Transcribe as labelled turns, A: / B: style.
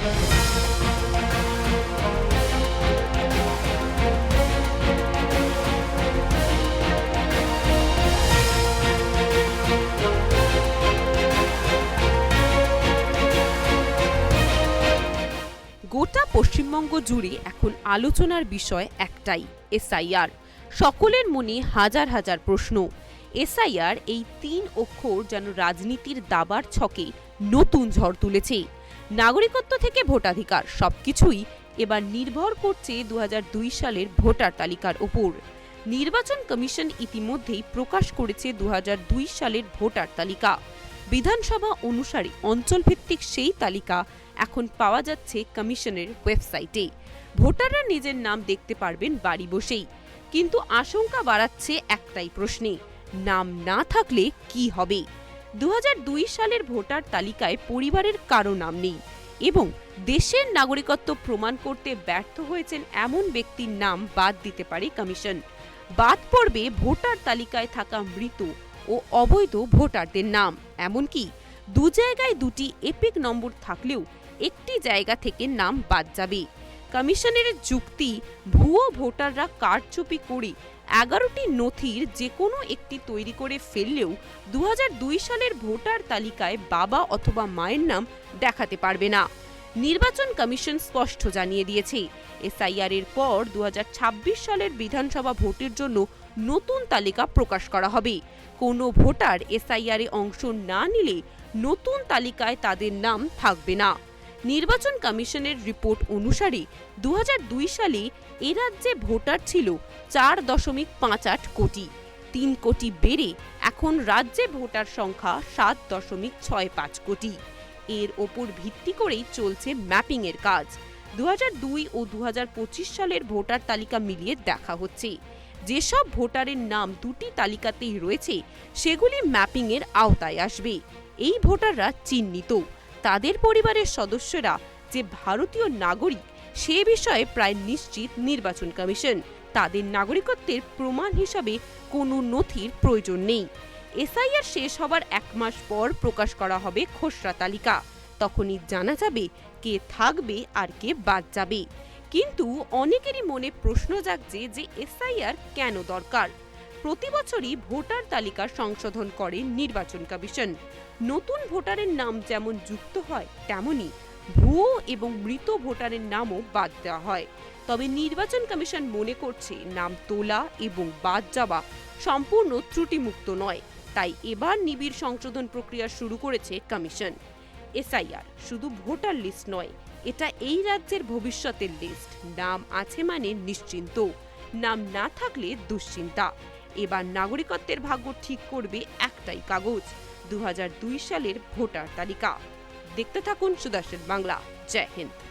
A: গোটা পশ্চিমবঙ্গ জুড়ে এখন আলোচনার বিষয় একটাই, এসআইআর। সকলের মনে হাজার হাজার প্রশ্ন। এসআইআর এই তিন অক্ষর যেন রাজনীতির দাবার ছকে নতুন ঝড় তুলেছে। নাগরিকত্ব থেকে ভোটাধিকার, সবকিছুই এবার নির্ভর করছে দু হাজার দুই সালের ভোটার তালিকার ওপর নির্বাচন কমিশন ইতিমধ্যেই প্রকাশ করেছে দু হাজার দুই সালের ভোটার তালিকা। বিধানসভা অনুসারে অঞ্চলভিত্তিক সেই তালিকা এখন পাওয়া যাচ্ছে কমিশনের ওয়েবসাইটে। ভোটাররা নিজের নাম দেখতে পারবেন বাড়ি বসেই। কিন্তু আশঙ্কা বাড়াচ্ছে একটাই প্রশ্নে, নাম না থাকলে কি হবে? দু হাজার দুই সালের ভোটার তালিকায় পরিবারের কারও নাম নেই এবং দেশের নাগরিকত্ব প্রমাণ করতে ব্যর্থ হয়েছেন এমন ব্যক্তির নাম বাদ দিতে পারে কমিশন। বাদ পড়বে ভোটার তালিকায় থাকা মৃত ও অবৈধ ভোটারদের নাম। এমনকি দু জায়গায় দুটি এপিক নম্বর থাকলেও একটি জায়গা থেকে নাম বাদ যাবে। কমিশনের যুক্তি, ভুয়ো ভোটাররা কারচুপি করে এগারোটি নথির যে কোনো একটি তৈরি করে ফেললেও দু হাজার দুই সালের ভোটার তালিকায় বাবা অথবা মায়ের নাম দেখাতে পারবে না। নির্বাচন কমিশন স্পষ্ট জানিয়ে দিয়েছে এসআইআর এর পর দু হাজার ছাব্বিশ সালের বিধানসভা ভোটের জন্য নতুন তালিকা প্রকাশ করা হবে। কোনো ভোটার এসআইআর অংশ না নিলে নতুন তালিকায় তাদের নাম থাকবে না। নির্বাচন কমিশনের রিপোর্ট অনুসারে দু হাজার দুই সালে এ রাজ্যে ভোটার ছিল চার দশমিক পাঁচ আট কোটি। তিন কোটি বেড়ে এখন রাজ্যে ভোটার সংখ্যা সাত দশমিক ছয় পাঁচ কোটি। এর ওপর ভিত্তি করেই চলছে ম্যাপিংয়ের কাজ। দু হাজার দুই ও দু হাজার পঁচিশ সালের ভোটার তালিকা মিলিয়ে দেখা হচ্ছে। যেসব ভোটারের নাম দুটি তালিকাতেই রয়েছে, সেগুলি ম্যাপিংয়ের আওতায় আসবে। এই ভোটাররা চিহ্নিত। তাদের পরিবারের সদস্যরা যে ভারতীয় নাগরিক, সে বিষয়ে প্রায় নিশ্চিত নির্বাচন কমিশন। তাদের নাগরিকত্বের প্রমাণ হিসাবে কোনো নথির প্রয়োজন নেই। এসআইআর শেষ হবার এক মাস পর প্রকাশ করা হবে খসড়া তালিকা। তখনই জানা যাবে কে থাকবে আর কে বাদ যাবে। কিন্তু অনেকেরই মনে প্রশ্ন জাগছে যে এসআইআর কেন দরকার? প্রতি বছরই ভোটার তালিকা সংশোধন করে নির্বাচন কমিশন। নতুন ভোটারের নাম যেমন যুক্ত হয় তেমনি ভুয়ো এবং মৃত ভোটারের নামও বাদ দেওয়া হয়। তবে নির্বাচন কমিশন মনে করছে নাম তোলা এবং বাদ যাওয়া সম্পূর্ণ ত্রুটিমুক্ত নয়, তাই এবার নিবিড় সংশোধন প্রক্রিয়া শুরু করেছে কমিশন। এসআইআর শুধু ভোটার লিস্ট নয়, এটা এই রাজ্যের ভবিষ্যতের লিস্ট। নাম আছে মানে নিশ্চিন্ত, নাম না থাকলে দুশ্চিন্তা। এবার নাগরিকত্বের ভাগ্য ঠিক করবে একটাই কাগজ দু হাজার দুই সালের ভোটার তালিকা। দেখতে থাকুন সুদর্শন বাংলা। জয় হিন্দ।